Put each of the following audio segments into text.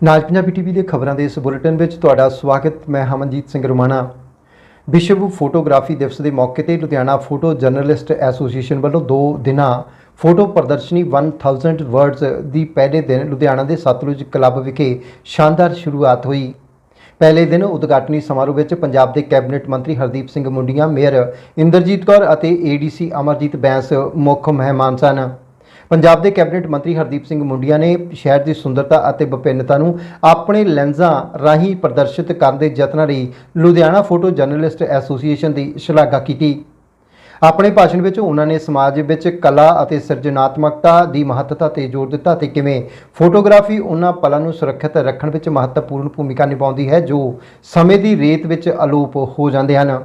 ਨਾਜ Punjabi TV ਦੇ ਖਬਰਾਂ ਦੇ ਇਸ ਬੁਲੇਟਿਨ ਵਿੱਚ ਤੁਹਾਡਾ ਸਵਾਗਤ। ਮੈਂ ਹਮਨਜੀਤ ਸਿੰਘ ਰੁਮਾਣਾ। ਵਿਸ਼ਵ ਫੋਟੋਗ੍ਰਾਫੀ ਦਿਵਸ ਦੇ ਮੌਕੇ ਤੇ ਲੁਧਿਆਣਾ ਫੋਟੋ ਜਰਨਲਿਸਟ ਐਸੋਸੀਏਸ਼ਨ ਵੱਲੋਂ ਦੋ ਦਿਨਾਂ ਫੋਟੋ ਪ੍ਰਦਰਸ਼ਨੀ 1000 ਵਰਡਸ ਦੀ ਪਹਿਲੇ ਦਿਨ ਲੁਧਿਆਣਾ ਦੇ ਸਤਲੁਜ ਕਲੱਬ ਵਿਖੇ ਸ਼ਾਨਦਾਰ ਸ਼ੁਰੂਆਤ ਹੋਈ। ਪਹਿਲੇ ਦਿਨ ਉਦਘਾਟਨੀ ਸਮਾਰੋਹ ਵਿੱਚ ਪੰਜਾਬ ਦੇ ਕੈਬਨਿਟ ਮੰਤਰੀ ਹਰਦੀਪ ਸਿੰਘ ਮੁੰਡੀਆਂ, ਮੇਅਰ ਇੰਦਰਜੀਤ ਕੌਰ ਅਤੇ ਏਡੀਸੀ ਅਮਰਜੀਤ ਬੈਂਸ ਮੁੱਖ ਮਹਿਮਾਨ ਸਨ। ਪੰਜਾਬ ਦੇ ਕੈਬਨਿਟ ਮੰਤਰੀ ਹਰਦੀਪ ਸਿੰਘ ਮੁੰਡੀਆਂ ਨੇ ਸ਼ਹਿਰ ਦੀ ਸੁੰਦਰਤਾ ਅਤੇ ਵਿਭਿੰਨਤਾ ਨੂੰ ਆਪਣੇ ਲੈਂਜ਼ਾਂ ਰਾਹੀਂ ਪ੍ਰਦਰਸ਼ਿਤ ਕਰਨ ਦੇ ਯਤਨਾਂ ਲਈ ਲੁਧਿਆਣਾ ਫੋਟੋ ਜਰਨਲਿਸਟ ਐਸੋਸੀਏਸ਼ਨ ਦੀ ਸ਼ਲਾਘਾ ਕੀਤੀ। ਆਪਣੇ ਭਾਸ਼ਣ ਵਿੱਚ ਉਹਨਾਂ ਨੇ ਸਮਾਜ ਵਿੱਚ ਕਲਾ ਅਤੇ ਸਿਰਜਣਾਤਮਕਤਾ ਦੀ ਮਹੱਤਤਾ ਤੇ ਜ਼ੋਰ ਦਿੱਤਾ ਤੇ ਕਿਵੇਂ ਫੋਟੋਗ੍ਰਾਫੀ ਉਹਨਾਂ ਪਲਾਂ ਨੂੰ ਸੁਰੱਖਿਅਤ ਰੱਖਣ ਵਿੱਚ ਮਹੱਤਵਪੂਰਨ ਭੂਮਿਕਾ ਨਿਭਾਉਂਦੀ ਹੈ ਜੋ ਸਮੇਂ ਦੀ ਰੇਤ ਵਿੱਚ ਅਲੋਪ ਹੋ ਜਾਂਦੇ ਹਨ।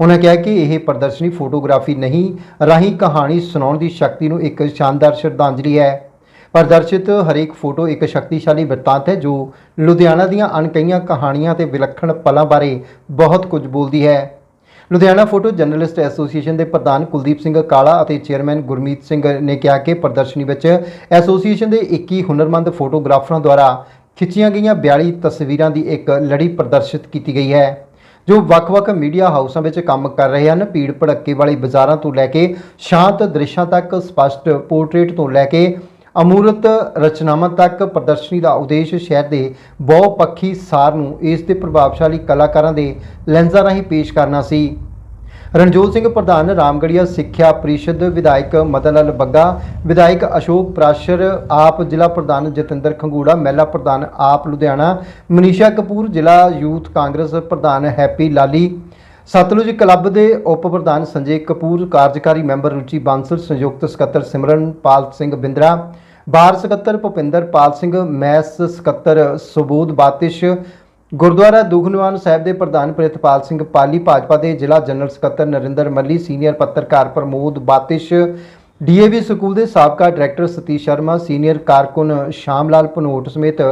ਉਹਨਾਂ ਕਿਹਾ ਕਿ ਇਹ ਪ੍ਰਦਰਸ਼ਨੀ ਫੋਟੋਗ੍ਰਾਫੀ ਨਹੀਂ, ਰਾਹੀਂ ਕਹਾਣੀ ਸੁਣਾਉਣ ਦੀ ਸ਼ਕਤੀ ਨੂੰ ਇੱਕ ਸ਼ਾਨਦਾਰ ਸ਼ਰਧਾਂਜਲੀ ਹੈ। ਪ੍ਰਦਰਸ਼ਿਤ ਹਰੇਕ ਫੋਟੋ ਇੱਕ ਸ਼ਕਤੀਸ਼ਾਲੀ ਬਿਰਤਾਂਤ ਹੈ, ਜੋ ਲੁਧਿਆਣਾ ਦੀਆਂ ਅਣਕਈਆਂ ਕਹਾਣੀਆਂ ਤੇ ਵਿਲੱਖਣ ਪਲਾਂ ਬਾਰੇ ਬਹੁਤ ਕੁਝ ਬੋਲਦੀ ਹੈ। ਲੁਧਿਆਣਾ ਫੋਟੋ ਜਰਨਲਿਸਟ ਐਸੋਸੀਏਸ਼ਨ ਦੇ ਪ੍ਰਧਾਨ ਕੁਲਦੀਪ ਸਿੰਘ ਕਾਲਾ ਅਤੇ ਚੇਅਰਮੈਨ ਗੁਰਮੀਤ ਸਿੰਘ ਨੇ ਕਿਹਾ ਕਿ ਪ੍ਰਦਰਸ਼ਨੀ ਵਿੱਚ ਐਸੋਸੀਏਸ਼ਨ ਦੇ 21 ਹੁਨਰਮੰਦ ਫੋਟੋਗ੍ਰਾਫਰਾਂ ਦੁਆਰਾ ਖਿੱਚੀਆਂ ਗਈਆਂ 42 ਤਸਵੀਰਾਂ ਦੀ ਇੱਕ ਲੜੀ ਪ੍ਰਦਰਸ਼ਿਤ ਕੀਤੀ ਗਈ ਹੈ। ਜੋ ਵੱਖ-ਵੱਖ ਮੀਡੀਆ ਹਾਊਸਾਂ ਵਿੱਚ ਕੰਮ ਕਰ ਰਹੇ ਹਨ, ਭੀੜ ਭੜੱਕੇ ਵਾਲੀ ਬਾਜ਼ਾਰਾਂ ਤੋਂ ਲੈ ਕੇ ਸ਼ਾਂਤ ਦ੍ਰਿਸ਼ਾਂ ਤੱਕ, ਸਪਸ਼ਟ ਪੋਰਟਰੇਟ ਤੋਂ ਲੈ ਕੇ ਅਮੂਰਤ ਰਚਨਾਵਾਂ ਤੱਕ ਪ੍ਰਦਰਸ਼ਨੀ ਦਾ ਉਦੇਸ਼ ਸ਼ਹਿਰ ਦੇ ਬਹੁਪੱਖੀ ਸਾਰ ਨੂੰ ਇਸ ਦੇ ਪ੍ਰਭਾਵਸ਼ਾਲੀ ਕਲਾਕਾਰਾਂ ਦੇ ਲੈਂਜ਼ਾਂ ਰਾਹੀਂ ਪੇਸ਼ ਕਰਨਾ ਸੀ। ਰਣਜੋਤ ਸਿੰਘ ਪ੍ਰਧਾਨ ਰਾਮਗੜੀਆ ਸਿੱਖਿਆ ਪ੍ਰੀਸ਼ਦ ਵਿਧਾਇਕ ਮਦਨ ਲਾਲ ਬੱਗਾ, ਵਿਧਾਇਕ ਅਸ਼ੋਕ ਪ੍ਰਾਸ਼ਰ, ਆਪ ਜ਼ਿਲ੍ਹਾ ਪ੍ਰਧਾਨ ਜਤਿੰਦਰ ਖੰਗੂੜਾ, ਮਹਿਲਾ ਪ੍ਰਧਾਨ ਆਪ ਲੁਧਿਆਣਾ, ਮਨੀਸ਼ਾ ਕਪੂਰ, ਜ਼ਿਲ੍ਹਾ ਯੂਥ ਕਾਂਗਰਸ ਪ੍ਰਧਾਨ ਹੈਪੀ ਲਾਲੀ, ਸਤਲੁਜ ਕਲੱਬ ਦੇ ਉਪ ਪ੍ਰਧਾਨ ਸੰਜੇ ਕਪੂਰ, ਕਾਰਜਕਾਰੀ ਮੈਂਬਰ ਰੁਚੀ ਬਾਂਸਲ, ਸੰਯੁਕਤ ਸਕੱਤਰ ਸਿਮਰਨਪਾਲ ਸਿੰਘ ਬਿੰਦਰਾ, ਬਾਰ ਸਕੱਤਰ ਭੁਪਿੰਦਰ ਪਾਲ ਸਿੰਘ, ਮੈਸ ਸਕੱਤਰ ਸੁਬੋਧ ਬਾਤਿਸ਼ ਗੁਰਦੁਆਰਾ ਦੁਖਨਿਵਾਰਨ ਸਾਹਿਬ ਦੇ ਪ੍ਰਧਾਨ ਪ੍ਰਿਤਪਾਲ ਸਿੰਘ ਪਾਲੀ ਭਾਜਪਾ ਦੇ ਜ਼ਿਲ੍ਹਾ ਜਨਰਲ ਸਕੱਤਰ ਨਰਿੰਦਰ ਮੱਲੀ, ਸੀਨੀਅਰ ਪੱਤਰਕਾਰ ਪ੍ਰਮੋਦ ਬਾਤਿਸ਼, ਡੀਏਵੀ ਸਕੂਲ ਦੇ ਸਾਬਕਾ ਡਾਇਰੈਕਟਰ ਸਤੀਸ਼ ਸ਼ਰਮਾ, ਸੀਨੀਅਰ ਕਾਰਕੁਨ ਸ਼ਾਮ ਲਾਲ ਭਨੋਟ ਸਮੇਤ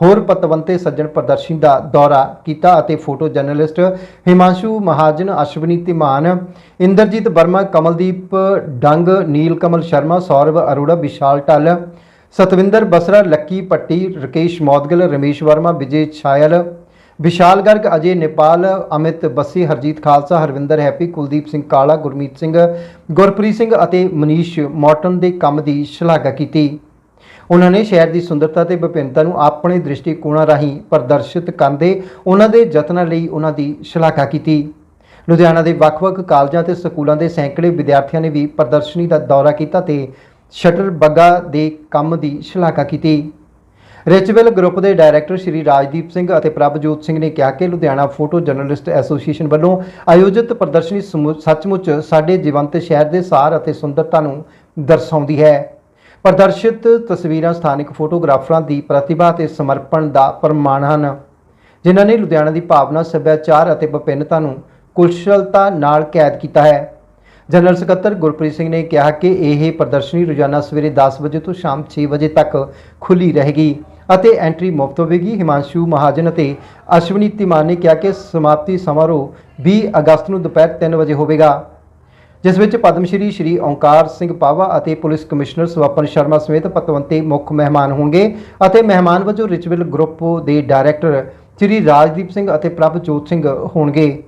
ਹੋਰ ਪਤਵੰਤੇ ਸੱਜਣ ਪ੍ਰਦਰਸ਼ਨੀ ਦਾ ਦੌਰਾ ਕੀਤਾ ਅਤੇ ਫੋਟੋ ਜਰਨਲਿਸਟ ਹਿਮਾਂਸ਼ੂ ਮਹਾਜਨ, ਅਸ਼ਵਨੀ ਧੀਮਾਨ, ਇੰਦਰਜੀਤ ਵਰਮਾ, ਕਮਲਦੀਪ ਡੰਗ ਨੀਲ ਕਮਲ ਸ਼ਰਮਾ, ਸੌਰਵ ਅਰੋੜਾ, ਵਿਸ਼ਾਲ ਟੱਲ ਸਤਵਿੰਦਰ ਬਸਰਾ, ਲੱਕੀ ਪੱਟੀ, ਰਕੇਸ਼ ਮੌਦਗਲ, ਰਮੇਸ਼ ਵਰਮਾ, ਵਿਜੇ ਛਾਇਲ ਵਿਸ਼ਾਲ ਗਰਗ, ਅਜੇ ਨੇਪਾਲ, ਅਮਿਤ ਬੱਸੀ, ਹਰਜੀਤ ਖਾਲਸਾ, ਹਰਵਿੰਦਰ ਹੈਪੀ, ਕੁਲਦੀਪ ਸਿੰਘ ਕਾਲਾ, ਗੁਰਮੀਤ ਸਿੰਘ, ਗੁਰਪ੍ਰੀਤ ਸਿੰਘ ਅਤੇ ਮਨੀਸ਼ ਮੌਟਨ ਦੇ ਕੰਮ ਦੀ ਸ਼ਲਾਘਾ ਕੀਤੀ। ਉਹਨਾਂ ਨੇ ਸ਼ਹਿਰ ਦੀ ਸੁੰਦਰਤਾ ਤੇ ਵਿਭਿੰਨਤਾ ਨੂੰ ਆਪਣੇ ਦ੍ਰਿਸ਼ਟੀਕੋਣਾਂ ਰਾਹੀਂ ਪ੍ਰਦਰਸ਼ਿਤ ਕਰਨ ਦੇ ਉਹਨਾਂ ਦੇ ਯਤਨਾਂ ਲਈ ਉਹਨਾਂ ਦੀ ਸ਼ਲਾਘਾ ਕੀਤੀ। ਲੁਧਿਆਣਾ ਦੇ ਵੱਖ-ਵੱਖ ਕਾਲਜਾਂ ਤੇ ਸਕੂਲਾਂ ਦੇ ਸੈਂਕੜੇ ਵਿਦਿਆਰਥੀਆਂ ਨੇ ਵੀ ਪ੍ਰਦਰਸ਼ਨੀ ਦਾ ਦੌਰਾ ਕੀਤਾ ਤੇ ਸ਼ਟਰ ਬੱਗਾ ਦੇ ਕੰਮ ਦੀ ਸ਼ਲਾਘਾ ਕੀਤੀ। ਰਿਚਵੈਲ ਗਰੁੱਪ ਦੇ ਡਾਇਰੈਕਟਰ ਸ਼੍ਰੀ ਰਾਜਦੀਪ ਸਿੰਘ ਅਤੇ ਪ੍ਰਭਜੋਤ ਸਿੰਘ ਨੇ ਕਿਹਾ ਕਿ ਲੁਧਿਆਣਾ ਫੋਟੋ ਜਰਨਲਿਸਟ ਐਸੋਸੀਏਸ਼ਨ ਵੱਲੋਂ ਆਯੋਜਿਤ ਪ੍ਰਦਰਸ਼ਨੀ ਸਮੁ- ਸੱਚਮੁੱਚ ਸਾਡੇ ਜੀਵੰਤ ਸ਼ਹਿਰ ਦੇ ਸਾਰ ਅਤੇ ਸੁੰਦਰਤਾ ਨੂੰ ਦਰਸਾਉਂਦੀ ਹੈ। ਪ੍ਰਦਰਸ਼ਿਤ ਤਸਵੀਰਾਂ ਸਥਾਨਕ ਫੋਟੋਗ੍ਰਾਫਰਾਂ ਦੀ ਪ੍ਰਤਿਭਾ ਤੇ ਸਮਰਪਣ ਦਾ ਪ੍ਰਮਾਣ ਹਨ, ਜਿਨ੍ਹਾਂ ਨੇ ਲੁਧਿਆਣਾ ਦੀ ਭਾਵਨਾ, ਸੱਭਿਆਚਾਰ ਅਤੇ ਵਿਭਿੰਨਤਾ ਨੂੰ ਕੁਸ਼ਲਤਾ ਨਾਲ ਕੈਦ ਕੀਤਾ ਹੈ। ਜਨਰਲ ਸਕੱਤਰ ਗੁਰਪ੍ਰੀਤ ਸਿੰਘ ਨੇ ਕਿਹਾ ਕਿ ਇਹ ਪ੍ਰਦਰਸ਼ਨੀ ਰੋਜ਼ਾਨਾ ਸਵੇਰੇ 10 ਵਜੇ ਤੋਂ ਸ਼ਾਮ 6 ਵਜੇ ਤੱਕ ਖੁੱਲੀ ਰਹੇਗੀ। ਅਤੇ ਐਂਟਰੀ ਮੁਫਤ ਹੋਵੇਗੀ। ਹਿਮਾਂਸ਼ੂ ਮਹਾਜਨ ਅਤੇ ਅਸ਼ਵਨੀ ਤਿਮਾਨ ਨੇ ਕਿਹਾ ਕਿ ਸਮਾਪਤੀ ਸਮਾਰੋਹ 20 ਅਗਸਤ ਨੂੰ ਦੁਪਹਿਰ 3 ਵਜੇ ਹੋਵੇਗਾ, ਜਿਸ ਵਿੱਚ ਪਦਮ ਸ਼੍ਰੀ ਸ਼੍ਰੀ ਓਂਕਾਰ ਸਿੰਘ ਪਾਵਾ ਅਤੇ ਪੁਲਿਸ ਕਮਿਸ਼ਨਰ ਸਵਪਨ ਸ਼ਰਮਾ ਸਮੇਤ ਪਤਵੰਤੇ ਮੁੱਖ ਮਹਿਮਾਨ ਹੋਣਗੇ ਅਤੇ ਮਹਿਮਾਨ ਵਜੋਂ ਰਿਚਵਿਲ ਗਰੁੱਪ ਦੇ ਡਾਇਰੈਕਟਰ ਸ਼੍ਰੀ ਰਾਜਦੀਪ ਸਿੰਘ ਅਤੇ ਪ੍ਰਭਜੋਤ ਸਿੰਘ ਹੋਣਗੇ।